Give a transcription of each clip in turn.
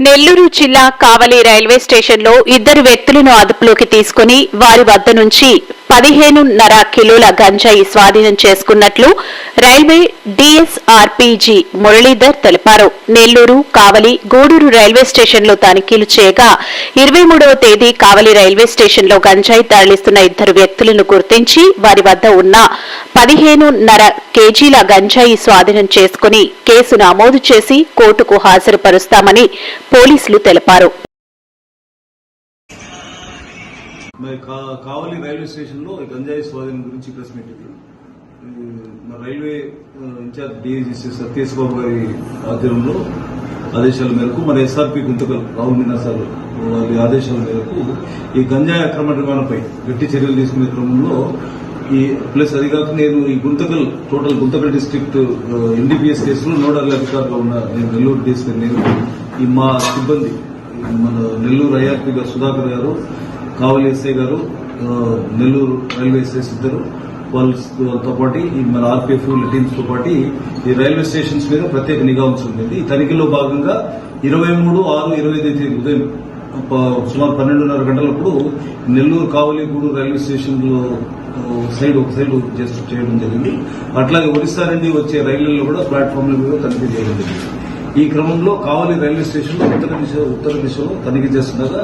నెల్లూరు జిల్లా కావలి రైల్వే స్టేషన్లో ఇద్దరు వ్యక్తులను అదుపులోకి తీసుకుని వారి వద్ద నుంచి పదిహేనున్నర కిలోల గంజాయి స్వాధీనం చేసుకున్నట్లు రైల్వే డిఎస్ఆర్పీజీ మురళీధర్ తెలిపారు. నెల్లూరు కావలి గూడూరు రైల్వే స్టేషన్లో తనిఖీలు చేయగా ఇరవై మూడవ తేదీ కావలి రైల్వే స్టేషన్లో గంజాయి తరలిస్తున్న ఇద్దరు వ్యక్తులను గుర్తించి వారి వద్ద ఉన్న పదిహేనున్నర కేజీల గంజాయి స్వాధీనం చేసుకుని కేసు నమోదు చేసి కోర్టుకు హాజరుపరుస్తామని పోలీసులు తెలిపారు. మరి కా కావలి రైల్వే స్టేషన్లో గంజాయి స్వాధీనం గురించి ప్రెస్ మీట్ మన railway incharge DIG Satish Babu గారి ఆధ్వర్యంలో ఆదేశాల మేరకు మన ఎస్ఆర్పి గుంతకల్ రాహుల్ మీనా సార్ వారి ఆదేశాల మేరకు ఈ గంజాయి అక్రమ నిర్మాణంపై గట్టి చర్యలు తీసుకునే క్రమంలో ఈ ప్లస్ అది కాక నేను ఈ Guntakal total Guntakal district NDPS కేసులో నోడల్ అధికారిగా ఉన్న నేను నెల్లూరు డిఎస్పీ నేను ఈ మా సిబ్బంది మన నెల్లూరు ఐఆర్పీ గారు సుధాకర్ గారు కావలి ఎస్ఐ గారు నెల్లూరు రైల్వే ఎస్ఐస్ ఇద్దరు వాళ్ళతో పాటు ఈ మన ఆర్పీఎఫ్ టీమ్స్తో పాటు ఈ రైల్వే స్టేషన్స్ మీద ప్రత్యేక నిఘా ఉంచుకుంది. ఈ తనిఖీలో భాగంగా ఇరవై మూడు ఆరు ఇరవై ఐదు తేదీ ఉదయం సుమారు పన్నెండున్నర గంటలప్పుడు నెల్లూరు కావలిగూడు రైల్వే స్టేషన్లో సైడ్ ఒక సైడ్ జస్ట్ చేయడం జరిగింది. అట్లాగే ఒరిస్సా నుండి వచ్చే రైళ్ళలో కూడా ప్లాట్ఫామ్ల మీద తనిఖీ చేయడం జరిగింది. ఈ క్రమంలో కావలి రైల్వే స్టేషన్లో ఉత్తర దిశ ఉత్తర దిశలో తనిఖీ చేస్తుండగా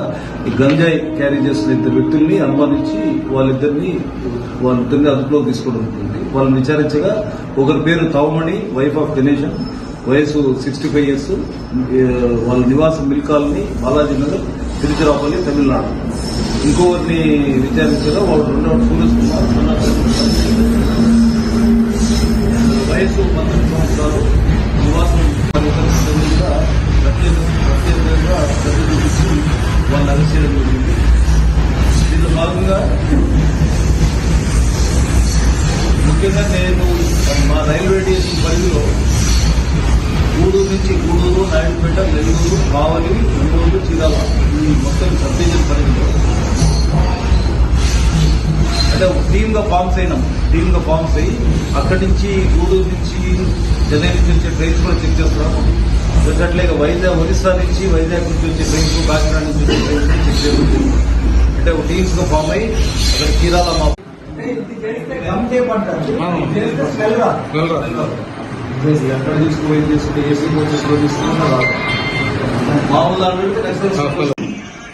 ఈ గంజాయి క్యారీ చేస్తున్న ఇద్దరు వ్యక్తుల్ని అనుమానించి వాళ్ళిద్దరిని వాళ్ళిద్దరిని అదుపులోకి తీసుకోవడం జరిగింది. వాళ్ళని విచారించగా ఒకరి పేరు తవమణి వైఫ్ ఆఫ్ గణేశన్ వయసు సిక్స్టీ ఫైవ్ ఇయర్స్ వాళ్ళ నివాసం మిల్ కాలనీ బాలాజీ నగర్ తిరుచిరాపల్లి తమిళనాడు. ఇంకొకరిని విచారించగా వాళ్ళు రెండవ సూరజ్ కుమార్ ముఖ్యంగా నేను మా రైల్వే స్టేషన్ పరిధిలో గూడూరు నుంచి గూడూరు నాయుడుపేట నెల్లూరు బావలి నెల్లూరు చీరాల ఈ మొత్తం సబ్ డివిజన్ పరిధిలో. అంటే టీమ్గా ఫామ్స్ అయినాం టీమ్గా ఫామ్స్ అయ్యి అక్కడి నుంచి గూడూరు నుంచి చెన్నై నుంచి వచ్చే ట్రైన్స్ కూడా చెక్ చేస్తున్నాము అట్లాగే వైజాగ్ ఒరిస్సా నుంచి వైజాగ్ నుంచి వచ్చే ట్రైన్స్ కాకినాడ నుంచి వచ్చే ట్రైన్స్ చెక్ చేస్తున్నాం. అంటే ఒక టీమ్స్ ఫామ్ అయ్యి అక్కడ చీరాల మా ఎక్కడ తీసుకుపోయి తీసుకుంటే ఏసీ కోచెస్లో తీసుకున్నా మామూలు దాని